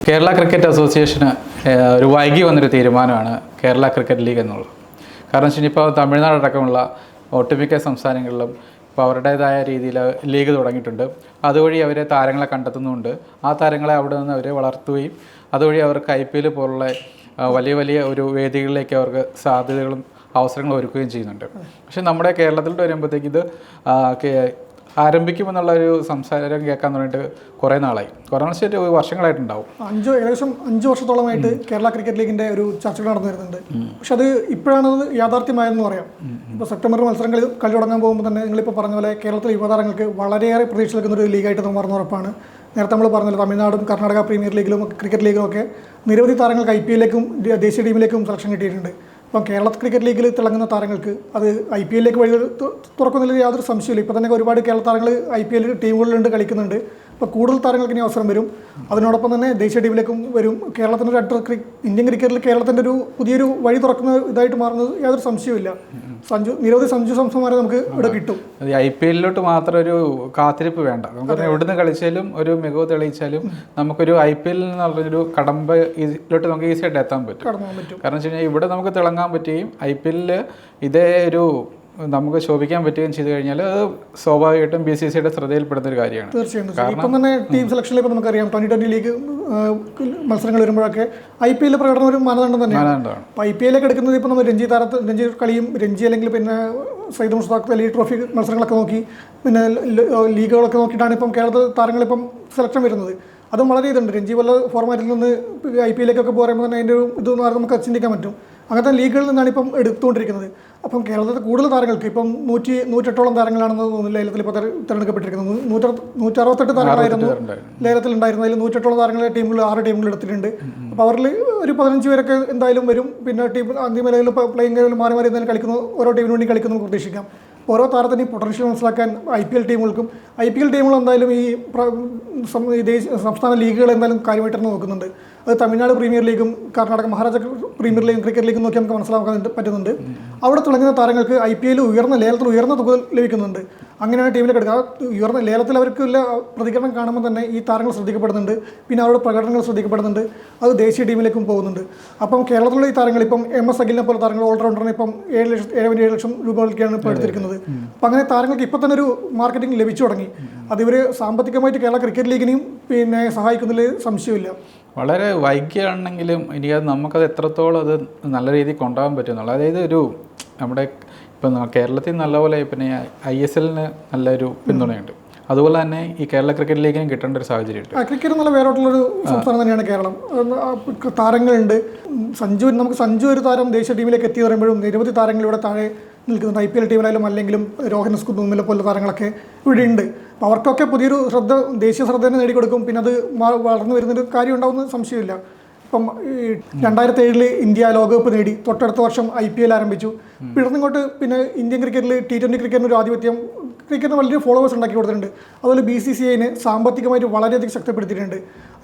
Kerala cricket association ഒരു വൈകി വന്നൊരു തീരുമാനമാണ് കേരള ക്രിക്കറ്റ് ലീഗ് എന്നുള്ളത്. കാരണം വെച്ച് ഇപ്പോൾ തമിഴ്നാട് അടക്കമുള്ള ഒട്ടുമിക്ക സംസ്ഥാനങ്ങളിലും ഇപ്പോൾ അവരുടേതായ രീതിയിൽ ലീഗ് തുടങ്ങിയിട്ടുണ്ട്. അതുവഴി അവരെ താരങ്ങളെ കണ്ടെത്തുന്നുണ്ട്. ആ താരങ്ങളെ അവിടെ നിന്ന് അവർ വളർത്തുകയും അതുവഴി അവർക്ക് ഐ പി എൽ പോലുള്ള വലിയ വലിയ ഒരു വേദികളിലേക്ക് അവർക്ക് സാധ്യതകളും അവസരങ്ങളും ഒരുക്കുകയും ചെയ്യുന്നുണ്ട്. പക്ഷെ നമ്മുടെ കേരളത്തിലോട്ട് വരുമ്പോഴത്തേക്ക് ഇത് ആരംഭിക്കുമെന്നുള്ളൊരു കേ- ആരംഭിക്കുമെന്നുള്ള ഒരു സംസാരം കേൾക്കാൻ തുടങ്ങിയിട്ട് കുറേ നാളായി. കുറേ വെച്ചിട്ട് വർഷങ്ങളായിട്ടുണ്ടാവും. അഞ്ച് ഏകദേശം അഞ്ച് വർഷത്തോളമായിട്ട് കേരള ക്രിക്കറ്റ് ലീഗിന്റെ ഒരു ചർച്ചകൾ നടന്നു വരുന്നുണ്ട്. പക്ഷെ അത് ഇപ്പോഴാണ് അത് യാഥാർത്ഥ്യമായെന്ന് പറയാം. ഇപ്പോൾ സെപ്റ്റംബർ മത്സരങ്ങളിൽ കളി തുടങ്ങാൻ പോകുമ്പോൾ തന്നെ നിങ്ങളിപ്പോൾ പറഞ്ഞ പോലെ കേരളത്തിലെ യുവതാരങ്ങൾക്ക് വളരെയേറെ പ്രതീക്ഷ നിൽക്കുന്ന ഒരു ലീഗായിട്ട് നമ്മൾ മറന്നു ഉറപ്പാണ്. നേരത്തെ നമ്മൾ പറഞ്ഞല്ലോ തമിഴ്നാടും കർണാടക പ്രീമിയർ ലീഗിലും ക്രിക്കറ്റ് ലീഗിലും ഒക്കെ നിരവധി താരങ്ങൾക്ക് ഐ പി എല്ലിലേക്കും ദേശീയ ടീമിലേക്കും സെലക്ഷൻ കിട്ടിയിട്ടുണ്ട്. അപ്പം കേരള ക്രിക്കറ്റ് ലീഗിൽ തിളങ്ങുന്ന താരങ്ങൾക്ക് അത് ഐ പി എല്ലിലേക്ക് വഴി തുറക്കുന്നതിൽ യാതൊരു സംശയമില്ല ഇപ്പോൾ തന്നെ ഒരുപാട് കേരള താരങ്ങൾ ഐ പി എൽ ടീമുകളിലുണ്ട് കളിക്കുന്നുണ്ട്. അപ്പോൾ കൂടുതൽ താരങ്ങൾക്ക് ഇനി അവസരം വരും. അതിനോടൊപ്പം തന്നെ ദേശീയ ടീമിലേക്കും വരും. കേരളത്തിന്റെ ഒരു അഡ്ര ഇന്ത്യൻ ക്രിക്കറ്റിൽ കേരളത്തിന്റെ ഒരു പുതിയൊരു വഴി തുറക്കുന്ന ഇതായിട്ട് മാറുന്നത് യാതൊരു സംശയവുമില്ല. സഞ്ജു നിരവധി സഞ്ജു സംസന്മാരെ നമുക്ക് ഇവിടെ കിട്ടും. അത് ഐ പി എല്ലിലോട്ട് മാത്രം ഒരു കാത്തിരിപ്പ് വേണ്ട. നമുക്ക് എവിടുന്ന് കളിച്ചാലും ഒരു മികവ് തെളിയിച്ചാലും നമുക്കൊരു ഐ പി എല്ലിൽ നിന്നുള്ളൊരു കടമ്പ് കടമ്പ ഇതിലോട്ട് നമുക്ക് ഈസി ആയിട്ട് എത്താൻ പറ്റും. കാരണം വെച്ച് കഴിഞ്ഞാൽ ഇവിടെ നമുക്ക് തിളങ്ങാൻ പറ്റുകയും ഐ പി എല്ലിൽ ഇതേ ഒരു നമുക്ക് ശോഭിക്കാൻ പറ്റുകയും ചെയ്തു കഴിഞ്ഞാൽ അത് സ്വാഭാവികമായിട്ടും ബി സി സിയുടെ ശ്രദ്ധയിൽപ്പെടുന്ന ഒരു കാര്യമാണ്. തീർച്ചയായും തീർച്ചയായും. ഇപ്പം തന്നെ ടീം സെലക്ഷനിൽ ഇപ്പോൾ നമുക്കറിയാം ട്വന്റി ട്വന്റി ലീഗ് മത്സരങ്ങൾ വരുമ്പോഴൊക്കെ ഐ പി എല്ലിൽ പ്രകടനം ഒരു മാനദണ്ഡം തന്നെയാണ്. അപ്പോൾ ഐ പി എല്ലൊക്കെ എടുക്കുന്നത് ഇപ്പോൾ നമ്മൾ രഞ്ജി താരത്ത് രഞ്ജി കളിയും രഞ്ജി അല്ലെങ്കിൽ പിന്നെ സൈദ് മുസ്താഖ് അലി ട്രോഫി മത്സരങ്ങളൊക്കെ നോക്കി പിന്നെ ലീഗുകളൊക്കെ നോക്കിയിട്ടാണ് ഇപ്പം കേരളത്തിൽ താരങ്ങളിപ്പം സെലക്ഷൻ വരുന്നത്. അതും വളരെ ഇതുണ്ട്. രഞ്ജി വല്ല ഫോർമാറ്റിൽ നിന്ന് ഐ പി എല്ലിലേക്കൊക്കെ പറയുമ്പോൾ തന്നെ അതിന്റെ ഒരു ഇത് നമുക്ക് ചിന്തിക്കാൻ പറ്റും. അങ്ങനത്തെ ലീഗുകളിൽ നിന്നാണ് ഇപ്പം എടുത്തുകൊണ്ടിരിക്കുന്നത്. അപ്പം കേരളത്തിലെ കൂടുതൽ താരങ്ങൾക്ക് ഇപ്പം നൂറ്റി നൂറ്റെട്ടോളം താരങ്ങളാണെന്ന് തോന്നുന്നു ലേലത്തിൽ ഇപ്പോൾ തെര- തിരഞ്ഞെടുക്കപ്പെട്ടിരിക്കുന്നത്. നൂറ്റ നൂറ്ററുപത്തെട്ട് താരങ്ങളായിരുന്നു. ലേലത്തിൽ ഉണ്ടായിരുന്നു. അതിൽ നൂറ്റെട്ടോളം താരങ്ങളെ ടീമുകൾ ആറ് ടീമുകൾ എടുത്തിട്ടുണ്ട്. അപ്പോൾ അവരിൽ ഒരു പതിനഞ്ച് പേരൊക്കെ എന്തായാലും വരും. പിന്നെ ടീം അന്തിമ ലെവലിൽ പ്ലേയിങ് ലെവലിൽ മാറി മാറി എന്തായാലും കളിക്കുന്നു. ഓരോ ടീമിന് വേണ്ടി കളിക്കുന്നു പ്രതീക്ഷിക്കാം. ഓരോ താരത്തിന്റെയും പൊട്ടൻഷ്യൽ മനസ്സിലാക്കാൻ ഐ പി എൽ ടീമുകൾക്കും ഐ പി എൽ ടീമുകൾ എന്തായാലും ഈ സംസ്ഥാന ലീഗുകൾ എന്തായാലും കാര്യമായിട്ട് തന്നെ നോക്കുന്നുണ്ട്. അത് തമിഴ്നാട് പ്രീമിയർ ലീഗും കർണാടക മഹാരാജ പ്രീമിയർ ലീഗും ക്രിക്കറ്റ് ലീഗും നോക്കി നമുക്ക് മനസ്സിലാക്കാൻ പറ്റുന്നുണ്ട്. അവിടെ തുടങ്ങുന്ന താരങ്ങൾക്ക് ഐ പി എൽ ഉയർന്ന ലേലത്തിൽ ഉയർന്ന തുക ലഭിക്കുന്നുണ്ട്. അങ്ങനെയാണ് ടീമിലേക്ക് എടുക്കുക ഉയർന്ന ലേലത്തിൽ അവർക്കുള്ള പ്രതികരണം കാണുമ്പോൾ തന്നെ ഈ താരങ്ങൾ ശ്രദ്ധിക്കപ്പെടുന്നുണ്ട്. പിന്നെ അവരുടെ പ്രകടനങ്ങൾ ശ്രദ്ധിക്കപ്പെടുന്നുണ്ട്. അത് ദേശീയ ടീമിലേക്കും പോകുന്നുണ്ട്. അപ്പം കേരളത്തിലുള്ള ഈ താരങ്ങൾ ഇപ്പം എം എസ് അഖിലിനെ പോലെ താരങ്ങൾ ഓൾറൗണ്ടറിന് ഇപ്പം ഏഴ് ലക്ഷം ഏഴ് ഏഴ് ലക്ഷം രൂപകൾക്കാണ് ഇപ്പോൾ എടുത്തിരിക്കുന്നത്. അപ്പം അങ്ങനെ താരങ്ങൾക്ക് ഇപ്പം തന്നെ ഒരു മാർക്കറ്റിംഗ് ലഭിച്ചു തുടങ്ങി. അതിവർ സാമ്പത്തികമായിട്ട് കേരള ക്രിക്കറ്റ് ലീഗിനെയും പിന്നെ സഹായിക്കുന്നതിൽ സംശയമില്ല. വളരെ വൈകിയാണെങ്കിലും ഇനി അത് നമുക്കത് എത്രത്തോളം അത് നല്ല രീതിയിൽ കൊണ്ടുപോകാൻ പറ്റുന്നുള്ളൂ അതായത് ഒരു നമ്മുടെ ഇപ്പം കേരളത്തിൽ നല്ലപോലെ പിന്നെ ഐ എസ് എല്ലിന് നല്ലൊരു പിന്തുണയുണ്ട്. അതുപോലെ തന്നെ ഈ കേരള ക്രിക്കറ്റ് ലീഗിനും കിട്ടേണ്ട ഒരു സാഹചര്യമുണ്ട്. ക്രിക്കറ്റ് നല്ല വേറോട്ടുള്ളൊരു സംസ്ഥാനം തന്നെയാണ് കേരളം. താരങ്ങളുണ്ട്. സഞ്ജു നമുക്ക് സഞ്ജു ഒരു താരം ദേശീയ ടീമിലേക്ക് എത്തി പറയുമ്പോഴും നിരവധി താരങ്ങൾ ഇവിടെ താഴെ നിൽക്കുന്നുണ്ട്. ഐ പി എൽ ടീമിലായാലും അല്ലെങ്കിലും രോഹൻ സ്കുന്നുമിലെ പോലുള്ള താരങ്ങളൊക്കെ ഇവിടെ ഉണ്ട്. അപ്പോൾ അവർക്കൊക്കെ പുതിയൊരു ശ്രദ്ധ ദേശീയ ശ്രദ്ധ തന്നെ നേടിക്കൊടുക്കും. പിന്നെ അത് വളർന്നു വരുന്നൊരു കാര്യം ഉണ്ടാവുന്ന സംശയമില്ല. ഇപ്പം ഈ രണ്ടായിരത്തി ഏഴിൽ ഇന്ത്യ ലോകകപ്പ് നേടി തൊട്ടടുത്ത വർഷം ഐ പി എൽ ആരംഭിച്ചു. പിന്നീങ്ങോട്ട് പിന്നെ ഇന്ത്യൻ ക്രിക്കറ്റിൽ ടി ട്വന്റി ക്രിക്കറ്റിന് ഒരു ആധിപത്യം ക്രിക്കറ്റിന് വലിയ ഫോളോവേഴ്സ് ഉണ്ടാക്കി കൊടുത്തിട്ടുണ്ട്. അതുപോലെ ബി സി സി ഐനെ സാമ്പത്തികമായിട്ട് വളരെയധികം ശക്തിപ്പെടുത്തിയിട്ടുണ്ട്.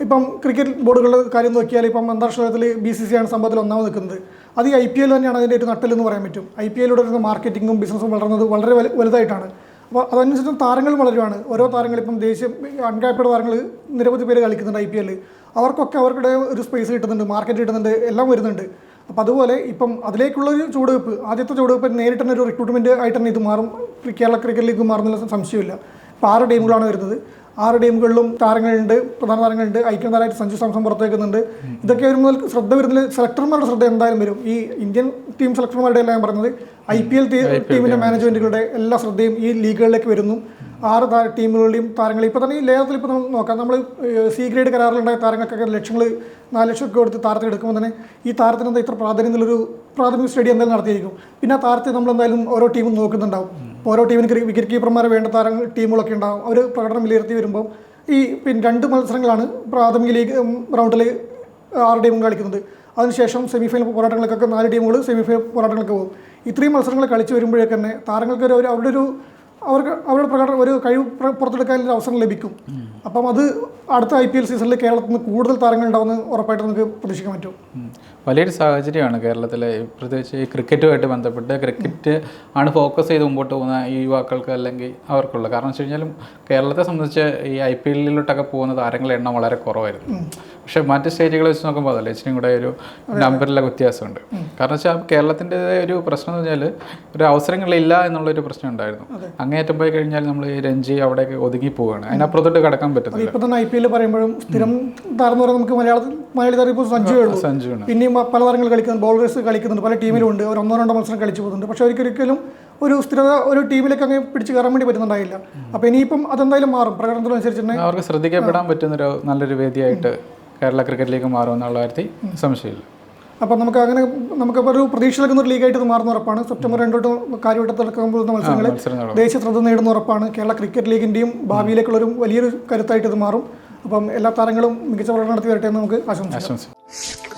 ഇപ്പം ക്രിക്കറ്റ് ബോർഡുകളുടെ കാര്യം നോക്കിയാൽ ഇപ്പം അന്താരാഷ്ട്ര തലത്തിൽ ബി സി സി ആണ് സംഭവത്തിൽ ഒന്നാമത് നിൽക്കുന്നത്. അത് ഈ ഐ പി എൽ തന്നെയാണ് അതിന്റെ ഒരു നട്ടലെന്ന് പറയാൻ പറ്റും. ഐ പി എല്ലിലൂടെ വരുന്ന മാർക്കറ്റിങ്ങും ബിസിനസ്സും വളർന്നത് വളരെ വലുതായിട്ടാണ്. അപ്പോൾ അതനുസരിച്ച് താരങ്ങൾ വളരുവാണ്. ഓരോ താരങ്ങൾ ഇപ്പം ദേശീയ അൺകാപ്പഡ് താരങ്ങൾ നിരവധി പേര് കളിക്കുന്നുണ്ട് ഐ പി എല്ലിൽ അവർക്കൊക്കെ അവരുടെ ഒരു സ്പേസ് കിട്ടുന്നുണ്ട് മാർക്കറ്റ് കിട്ടുന്നുണ്ട് എല്ലാം വരുന്നുണ്ട്. അപ്പോൾ അതുപോലെ ഇപ്പം അതിലേക്കുള്ള ഒരു ചുവടുവെപ്പ് ആദ്യത്തെ ചുവടുവെപ്പ് നേരിട്ട് തന്നെ ഒരു റിക്രൂട്ട്മെന്റ് ആയിട്ട് തന്നെ ഇത് മാറും. കേരള ക്രിക്കറ്റ് ലീഗ് മാറുന്നില്ല സംശയമില്ല. ഇപ്പോൾ ആറ് ടീമുകളാണ് വരുന്നത്. ആറ് ടീമുകളിലും താരങ്ങളുണ്ട് പ്രധാന താരങ്ങളുണ്ട്. ഐക്യം താരമായിട്ട് സഞ്ജു സാംസൺ പുറത്തേക്കുന്നുണ്ട് ഇതൊക്കെ ഇതൊക്കെ വരുമ്പോൾ ശ്രദ്ധ വരുന്നതിൽ സെലക്ടർമാരുടെ ശ്രദ്ധ എന്തായാലും വരും. ഈ ഇന്ത്യൻ ടീം സെലക്ടർമാരുടെ എല്ലാം ഞാൻ പറഞ്ഞത് ഐ പി എൽ ടീമിന്റെ മാനേജ്മെന്റുകളുടെ എല്ലാ ശ്രദ്ധയും ഈ ലീഗുകളിലേക്ക് വരുന്നു. ആറ് താ- ടീമുകളുടെയും താരങ്ങൾ. ഇപ്പോൾ തന്നെ ഈ ലേലത്തിൽ ഇപ്പോൾ നമുക്ക് നോക്കാം. നമ്മൾ സി ഗ്രേഡ് കരാറിലുണ്ടായ താരങ്ങൾക്കൊക്കെ ലക്ഷങ്ങൾ നാല് ലക്ഷം ഒക്കെ കൊടുത്ത് താരത്തെ എടുക്കുമ്പോൾ തന്നെ ഈ താരത്തിന് എന്താ ഇത്ര പ്രാധാന്യം എന്നുള്ളൊരു പ്രാഥമിക സ്റ്റഡി എന്തായാലും നടത്തിയിരിക്കും. പിന്നെ ആ താരത്തെ നമ്മൾ എന്തായാലും ഓരോ ടീമും നോക്കുന്നുണ്ടാവും. ഓരോ ടീമിന് വിക്കറ്റ് കീപ്പർമാരെ വേണ്ട താരങ്ങൾ ടീമുകളൊക്കെ ഉണ്ടാകും അവർ പ്രകടനം വിലയിരുത്തി വരുമ്പോൾ ഈ പിന്നെ രണ്ട് മത്സരങ്ങളാണ് പ്രാഥമിക ലീഗ് റൗണ്ടിൽ ആറ് ടീമും കളിക്കുന്നത്. അതിനുശേഷം സെമിഫൈനൽ പോരാട്ടങ്ങൾക്കൊക്കെ നാല് ടീമുകൾ സെമിഫൈനൽ പോരാട്ടങ്ങൾക്ക് പോകും. ഇത്രയും മത്സരങ്ങൾ കളിച്ച് വരുമ്പോഴേക്ക് തന്നെ താരങ്ങൾക്ക് ഒരു അവരുടെ ഒരു അവർക്ക് അവരുടെ പ്രകടനം ഒരു കഴിവ് പുറത്തെടുക്കാനുള്ള അവസരം ലഭിക്കും. അപ്പം അത് അടുത്ത ഐ പി എൽ സീസണിൽ കേരളത്തിൽ നിന്ന് കൂടുതൽ താരങ്ങൾ ഉണ്ടാവുമെന്ന് ഉറപ്പായിട്ട് നമുക്ക് പ്രതീക്ഷിക്കാൻ പറ്റും. വലിയൊരു സാഹചര്യമാണ് കേരളത്തിലെ പ്രത്യേകിച്ച് ഈ ക്രിക്കറ്റുമായിട്ട് ബന്ധപ്പെട്ട് ക്രിക്കറ്റ് ആണ് ഫോക്കസ് ചെയ്ത് മുമ്പോട്ട് പോകുന്ന ഈ യുവാക്കൾക്ക് അല്ലെങ്കിൽ അവർക്കുള്ള. കാരണം വെച്ച് കഴിഞ്ഞാലും കേരളത്തെ സംബന്ധിച്ച് ഈ ഐ പി എല്ലിലോട്ടൊക്കെ പോകുന്ന താരങ്ങളുടെ എണ്ണം വളരെ കുറവായിരുന്നു. പക്ഷേ മറ്റ് സ്റ്റേറ്റുകളെ വെച്ച് നോക്കുമ്പോൾ അതല്ല ഇച്ചിരി കൂടെ ഒരു നമ്പറിലെ വ്യത്യാസമുണ്ട്. കാരണം വെച്ചാൽ കേരളത്തിന്റെ ഒരു പ്രശ്നം എന്ന് പറഞ്ഞാൽ ഒരു അവസരങ്ങളില്ല എന്നുള്ളൊരു പ്രശ്നം ഉണ്ടായിരുന്നു. അങ്ങേയറ്റം പോയി കഴിഞ്ഞാൽ നമ്മൾ ഈ രഞ്ജി അവിടെയൊക്കെ ഒതുങ്ങി പോവുകയാണ് അതിനപ്പുറത്തോട്ട് കടക്കാൻ പറ്റുന്നില്ല ഇപ്പൊ തന്നെ ഐ പി എൽ പറയുമ്പോഴും സ്ഥിരം താരം പറയുന്നത് നമുക്ക് മലയാളത്തിൽ മലയാളി താരം ഇപ്പോൾ സഞ്ജു സഞ്ജു സഞ്ജുവാണ് പിന്നെയും പല താരങ്ങൾ കളിക്കുന്നുണ്ട് ബോളേഴ്സ് കളിക്കുന്നുണ്ട്. പല ടീമിലും ഉണ്ട്. അവർ ഒന്നോ രണ്ടോ മത്സരം കളിച്ചു പോകുന്നുണ്ട്. പക്ഷേ ഒരിക്കലും ഒരു സ്ഥിരത ഒരു ടീമിലേക്ക് അങ്ങ് പിടിച്ച് കയറാൻ വേണ്ടി പറ്റുന്നുണ്ടായില്ല. അപ്പൊ ഇനിയിപ്പം അതെന്തായാലും മാറും. പ്രകടനത്തിനനുസരിച്ച് തന്നെ അവർക്ക് ശ്രദ്ധിക്കപ്പെടാൻ പറ്റുന്നൊരു നല്ലൊരു വേദിയായിട്ട് കേരള ക്രിക്കറ്റിലേക്ക് മാറുമെന്നുള്ള കാര്യത്തിൽ സംശയമില്ല. അപ്പം നമുക്ക് അങ്ങനെ നമുക്ക് ഒരു പ്രതീക്ഷ നൽകുന്ന ഒരു ലീഗായിട്ട് ഇത് മാറുന്ന ഉറപ്പാണ്. സെപ്റ്റംബർ രണ്ടോട്ട് പോകുന്ന മത്സരങ്ങൾ മത്സരങ്ങൾ ദേശീയ ശ്രദ്ധ നേടുന്ന ഉറപ്പാണ്. കേരള ക്രിക്കറ്റ് ലീഗിന്റെയും ഭാവിയിലേക്കുള്ളൊരു വലിയൊരു കരുത്തായിട്ട് ഇത് മാറും. അപ്പം എല്ലാ താരങ്ങളും മികച്ച പ്രകടനം നടത്തി വരട്ടെ എന്ന് നമുക്ക് ആശംസിക്കാം.